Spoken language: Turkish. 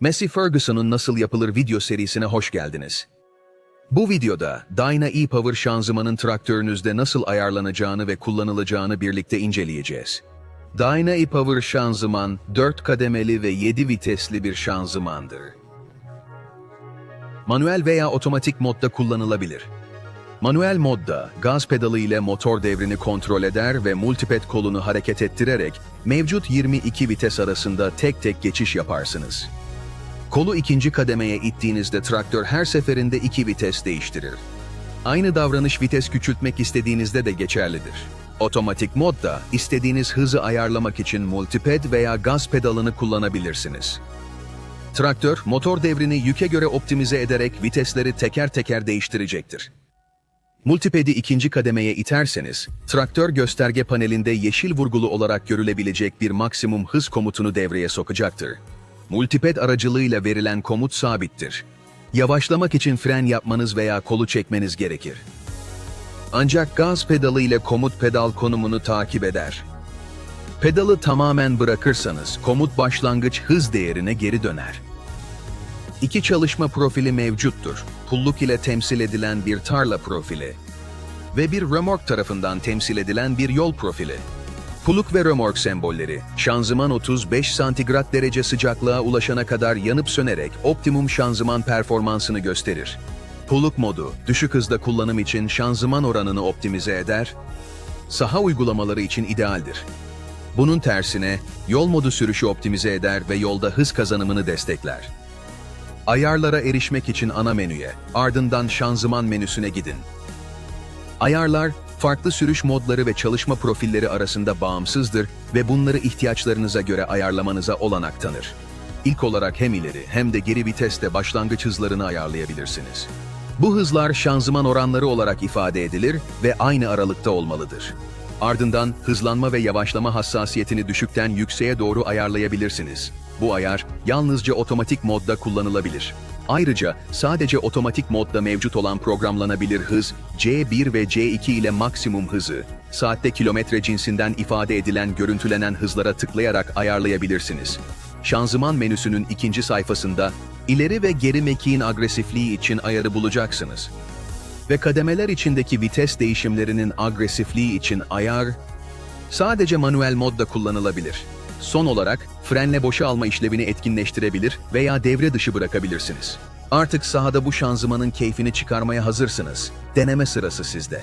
Messi Ferguson'un nasıl yapılır video serisine hoş geldiniz. Bu videoda Dyna e-Power şanzımanın traktörünüzde nasıl ayarlanacağını ve kullanılacağını birlikte inceleyeceğiz. Dyna e-Power şanzıman 4 kademeli ve 7 vitesli bir şanzımandır. Manuel veya otomatik modda kullanılabilir. Manuel modda gaz pedalı ile motor devrini kontrol eder ve multiped kolunu hareket ettirerek mevcut 22 vites arasında tek tek geçiş yaparsınız. Kolu ikinci kademeye ittiğinizde traktör her seferinde iki vites değiştirir. Aynı davranış vites küçültmek istediğinizde de geçerlidir. Otomatik modda istediğiniz hızı ayarlamak için multiped veya gaz pedalını kullanabilirsiniz. Traktör, motor devrini yüke göre optimize ederek vitesleri teker teker değiştirecektir. Multiped'i ikinci kademeye iterseniz, traktör gösterge panelinde yeşil vurgulu olarak görülebilecek bir maksimum hız komutunu devreye sokacaktır. Multiped aracılığıyla verilen komut sabittir. Yavaşlamak için fren yapmanız veya kolu çekmeniz gerekir. Ancak gaz pedalı ile komut pedal konumunu takip eder. Pedalı tamamen bırakırsanız komut başlangıç hız değerine geri döner. İki çalışma profili mevcuttur. Pulluk ile temsil edilen bir tarla profili ve bir römork tarafından temsil edilen bir yol profili. Pulluk ve römork sembolleri, şanzıman 35 santigrat derece sıcaklığa ulaşana kadar yanıp sönerek optimum şanzıman performansını gösterir. Pulluk modu, düşük hızda kullanım için şanzıman oranını optimize eder, saha uygulamaları için idealdir. Bunun tersine, yol modu sürüşü optimize eder ve yolda hız kazanımını destekler. Ayarlara erişmek için ana menüye, ardından şanzıman menüsüne gidin. Ayarlar, farklı sürüş modları ve çalışma profilleri arasında bağımsızdır ve bunları ihtiyaçlarınıza göre ayarlamanıza olanak tanır. İlk olarak hem ileri hem de geri viteste başlangıç hızlarını ayarlayabilirsiniz. Bu hızlar şanzıman oranları olarak ifade edilir ve aynı aralıkta olmalıdır. Ardından hızlanma ve yavaşlama hassasiyetini düşükten yükseğe doğru ayarlayabilirsiniz. Bu ayar yalnızca otomatik modda kullanılabilir. Ayrıca sadece otomatik modda mevcut olan programlanabilir hız C1 ve C2 ile maksimum hızı, saatte kilometre cinsinden ifade edilen görüntülenen hızlara tıklayarak ayarlayabilirsiniz. Şanzıman menüsünün ikinci sayfasında ileri ve geri mekiğin agresifliği için ayarı bulacaksınız. Ve kademeler içindeki vites değişimlerinin agresifliği için ayar sadece manuel modda kullanılabilir. Son olarak frenle boşa alma işlevini etkinleştirebilir veya devre dışı bırakabilirsiniz. Artık sahada bu şanzımanın keyfini çıkarmaya hazırsınız. Deneme sırası sizde.